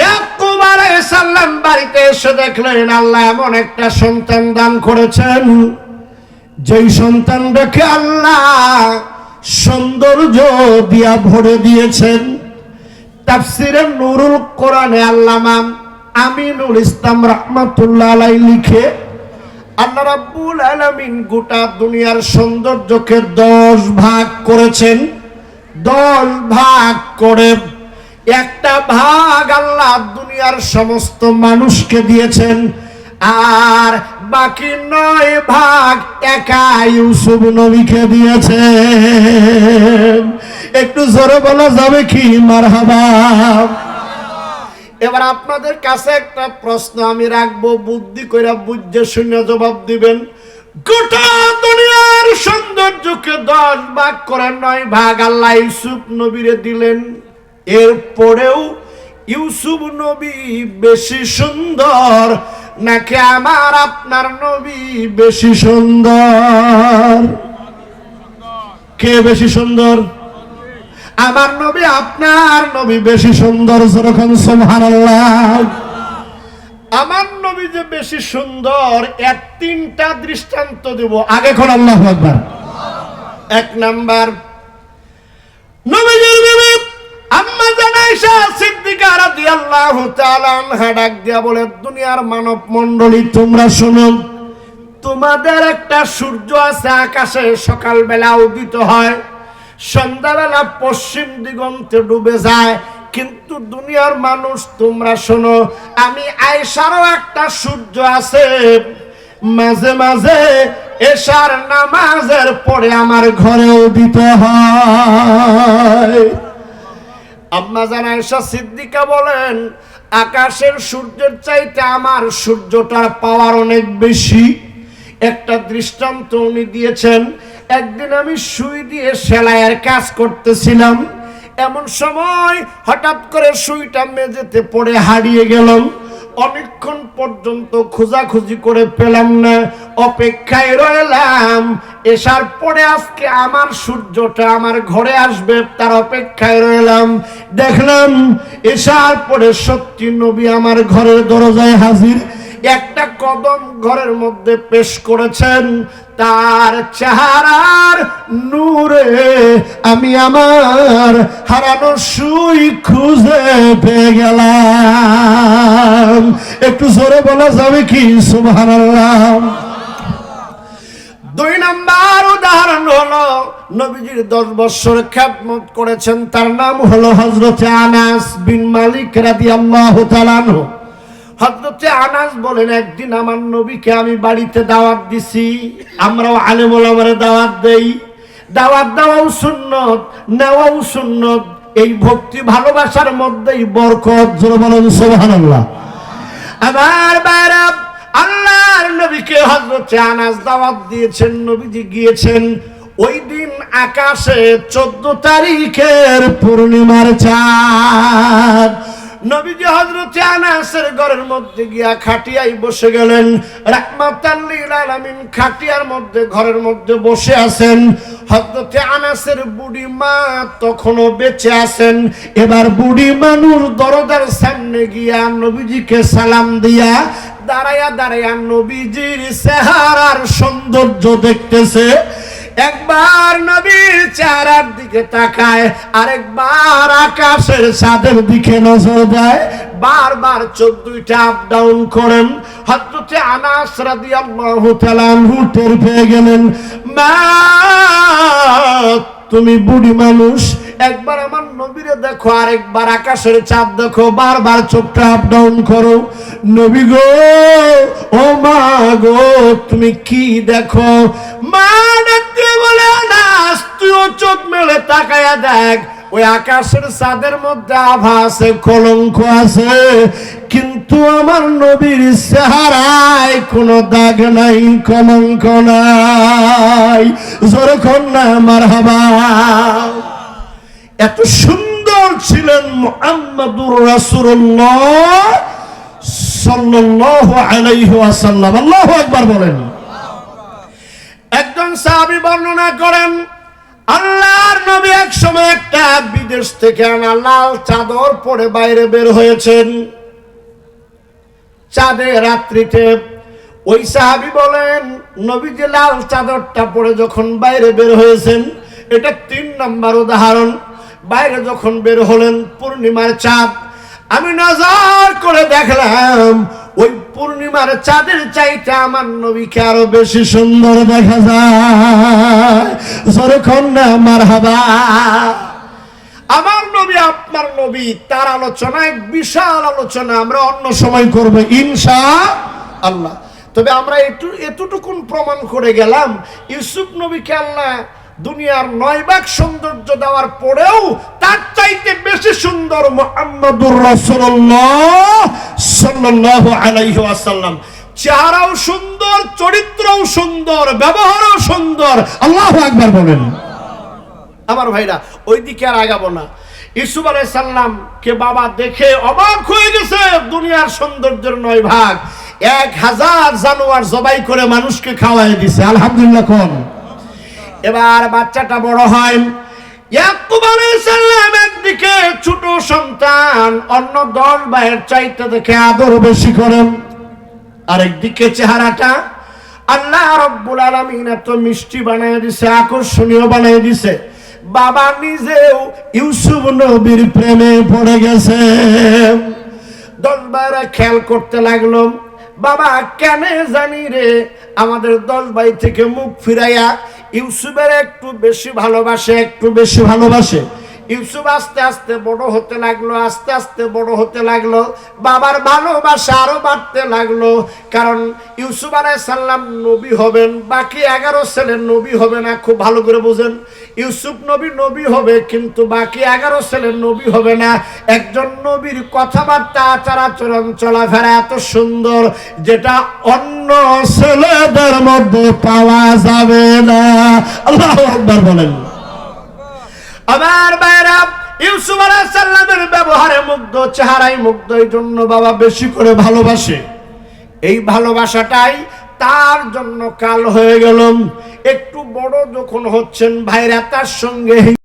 ইয়াকুব আলাইহিস বাড়িতে এসে দেখলেন আল্লাহ এমন একটা সন্তান দান করেছেন। যেই সন্তানটাকে আল্লাহ সৌন্দর্য দিয়া ভরে দিয়েছেন। তাফসিরে নুরুল কোরআনে আল্লামা আমিনুল ইসলাম রহমাতুল্লাহ আলাই লিখে, আল্লাহ রাব্বুল আলামিন গোটা দুনিয়ার সৌন্দর্যকে দশ ভাগ করেছেন। দশ ভাগ করে একটা ভাগ আল্লাহ দুনিয়ার সমস্ত মানুষকে দিয়েছেন, আর বাকি নয় ভাগ একা ইউসুফ নবীকে দিয়েছেন। একটু জোরে বলা যাবে কি? মারহাবা। এবার আপনাদের কাছে একটা প্রশ্ন আমি রাখব, বুদ্ধি কইরা বুঝে শূন্য জবাব দিবেন। গোটা দুনিয়ার সৌন্দর্যকে দশ ভাগ করে নয় ভাগ আল্লাহ ইউসুফ নবীরে দিলেন। এরপরেও ইউসুফ নবী বেশি সুন্দর, নাকি আমার আপনার নবী বেশি সুন্দর? কে বেশি সুন্দর? আমার নবী, আপনার নবী বেশি সুন্দর, যেরকম সুবহানাল্লাহ। আমার নবী যে বেশি সুন্দর, এক তিনটা দৃষ্টান্ত দেব। আগে কোন আল্লাহ আকবার। এক নাম্বার নবীজির বিবি দুনিয়ার মানব মণ্ডলী তোমরা তোমাদের একটা সূর্য আছে আকাশে, সকালবেলা হয় পশ্চিম দিগন্তে ডুবে যায়, কিন্তু দুনিয়ার মানুষ, তোমরা শোনো, আমি আয়সারও একটা সূর্য আছে, মাঝে মাঝে এশার নামাজের পরে আমার ঘরে উদিত হয়। আম্মা জান আয়েশা সিদ্দিকা বলেন, আকাশের সূর্যের চাইতে আমার সূর্যটার পাওয়ার অনেক বেশি। একটা দৃষ্টান্ত উনি দিয়েছেন, একদিন আমি সুই দিয়ে সেলাইয়ের কাজ করতেছিলাম। এমন সময় হঠাৎ করে সুইটা মেঝেতে পড়ে হারিয়ে গেলাম। অনেকক্ষণ পর্যন্ত খোঁজাখুঁজি করে পেলাম না, অপেক্ষায় রইলাম এসার পরে আজকে আমার সূর্যটা আমার ঘরে আসবে, তার অপেক্ষায় রইলাম। দেখলাম, এসার পরে সত্যি নবী আমার ঘরের দরজায় হাজির। একটা কদম ঘরের মধ্যে পেশ করেছেন, তার চেহারার নূরে আমি আমার হারানো সুই খুঁজে পেয়ে গেলাম। একটু জোরে বলা যাবে কি? সুবহানাল্লাহ। দুই নাম্বার হলো নবীজির দশ বছর খ্যাতমত করেছেন, তার নাম হলো হজরতে আনাস বিন মালিক তাআলা আনহু। হজরতে আনাস বলেন, একদিন আমার নবীকে আমি বাড়িতে দাওয়াত দিছি, আমরাও আলেমুল আমারে দাওয়াত দেই। দাওয়াত দেওয়াও সুন্নত, নেওয়াও সুন্নত। এই ভক্তি ভালোবাসার মধ্যেই বরকত বলেন সুবহানাল্লাহ। আমার বাইরা আল্লাহর নবীকে হজরতে আনাস দাওয়াত দিয়েছেন, নবীজি গিয়েছেন ওই দিন আকাশে চোদ্দ তারিখের পূর্ণিমার চাঁদ। নবীজি হজরতে আনাসের ঘরের মধ্যে গিয়া খাটিয়াই বসে গেলেন। আলামিন খাটিয়ার মধ্যে, ঘরের মধ্যে বসে আছেন। হজরতে আনাসের বুড়ি মা তখনও বেঁচে আছেন। এবার বুড়ি মানুষ দরজার সামনে গিয়া নবীজিকে সালাম দিয়া দাঁড়ায়া দাঁড়ায়া নবীজির চেহারার সৌন্দর্য দেখতেছে। একবার নবীর চেহারার দিকে তাকায়, আরেকবার আকাশের ছাদের দিকে নজর দেয়। বারবার চোখ দুইটা আপ ডাউন করেন। হজরতে আনাস রাদিয়াল্লাহু তাআলা আনহু টের পেয়ে গেলেন, মা, তুমি বুড়ি মানুষ, একবার আমার নবীরে দেখো, আরেকবার আকাশের চাঁদ দেখো, বারবার চোখটা আপ ডাউন করো। নবী গো, ও মা গো, তুমি কি দেখো? মা তাকায়া দেখ, ওই আকাশের চাঁদের মধ্যে আভা আছে, কলঙ্ক আছে। কিন্তু আমার নবীর চেহারায় কোনো দাগ নাই, কলঙ্ক নাই। জোরে কন্যা মার এত সুন্দর ছিলেন মুহাম্মাদুর রাসূলুল্লাহ সাল্লাল্লাহু আলাইহি ওয়াসাল্লাম। আল্লাহু আকবার বলেন। একজন সাহাবী বর্ণনা করেন আল্লাহর নবী এক সময় একটা বিদেশ থেকে আনা লাল চাদর পরে বাইরে বের হয়েছেন। চাঁদে রাত্রিতে ওই সাহাবি বলেন নবী যে লাল চাদরটা পরে যখন বাইরে বের হয়েছেন, এটা তিন নাম্বার উদাহরণ। বাইরে যখন বের হলেন পূর্ণিমার চাঁদ, আমি নজর করে দেখলাম ওই পূর্ণিমার চাঁদের চাইতে আমার নবীকে আরও বেশি সুন্দর দেখা যায়। না আমার হাবা আমার নবী, আপনার নবী, তার আলোচনা এক বিশাল আলোচনা আমরা অন্য সময় করব, ইনশা আল্লাহ। তবে আমরা একটু এতটুকুন প্রমাণ করে গেলাম, ইউসুফ নবীকে আল্লাহ দুনিয়ার নয় ভাগ সৌন্দর্য দেওয়ার পরেও তার চাইতে বেশি সুন্দর মোহাম্মদুর রাসূলুল্লাহ সাল্লাল্লাহু আলাইহি ওয়াসাল্লাম। চেহারাও সুন্দর, চরিত্রও সুন্দর, ব্যবহারও সুন্দর। আল্লাহু আকবার বলেন। আমার ভাইরা ওই দিকে আর আগাবো না। ইসুফ আলাই সাল্লাম কে বাবা দেখে অবাক হয়ে গেছে দুনিয়ার সৌন্দর্যের নয় ভাগ এক হাজার জানোয়ার জবাই করে মানুষকে খাওয়াই দিছে। আলহামদুলিল্লাহ কোন। এবার বাচ্চাটা বড় হয়। ইয়াকুব একদিকে ছোট সন্তান, অন্য দশ ভাইয়ের চাইতে দেখে আদর বেশি করেন। আরেকদিকে চেহারাটা আল্লাহ রব্বুল আলামিন এত মিষ্টি বানায় দিছে, আকর্ষণীয় বানায় দিছে। বাবা নিজেও ইউসুফ নবীর প্রেমে পড়ে গেছে। দশ ভাইরা খেয়াল করতে লাগল, বাবা কেন জানি রে, আমাদের দশ ভাই থেকে মুখ ফিরাইয়া ইউসুফের একটু বেশি ভালোবাসে একটু বেশি ভালোবাসে। ইউসুফ আস্তে আস্তে বড় হতে লাগল, আস্তে আস্তে বড় হতে লাগল, বাবার ভালোবাসা আরও বাড়তে লাগল, কারণ ইউসুফ আলাই সাল্লাম নবী হবেন, বাকি এগারো ছেলের নবী হবে না, খুব ভালো করে বোঝেন। ইউসুফ নবী নবী হবে, কিন্তু বাকি এগারো ছেলের নবী হবে না। একজন নবীর কথাবার্তা, আচার আচরণ, চলাফেরা এত সুন্দর, যেটা অন্য ছেলেদের মধ্যে পাওয়া যাবে না। আল্লাহ আকবার বলেন। আমার বাইরা ইউসুফ আলাইহিস সাল্লামের ব্যবহারে মুগ্ধ, চেহারায় মুগ্ধ এই জন্য বাবা বেশি করে ভালোবাসে। এই ভালোবাসাটাই তার জন্য কাল হয়ে গেল। একটু বড় যখন হচ্ছেন ভাইরা, তার সঙ্গে